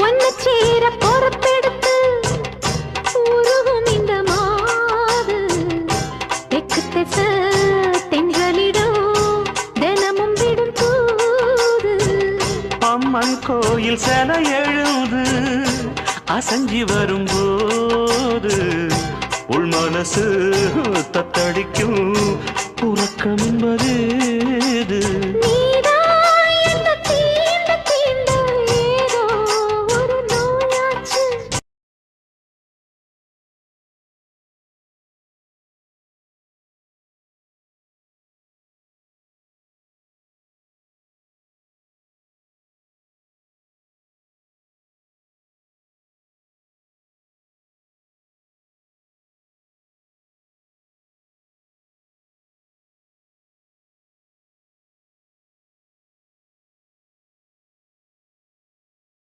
ஒன்னு சேர பொறுப்பெடுத்து உருகும் இந்த மாது தெற்கு திச தென்களிடம் தினமும் விடும் தூது. அம்மன் கோயில் சில எழுது அசஞ்சி வரும்போது உள் மனசு தத்தடிக்கும் உறக்கம் என்பது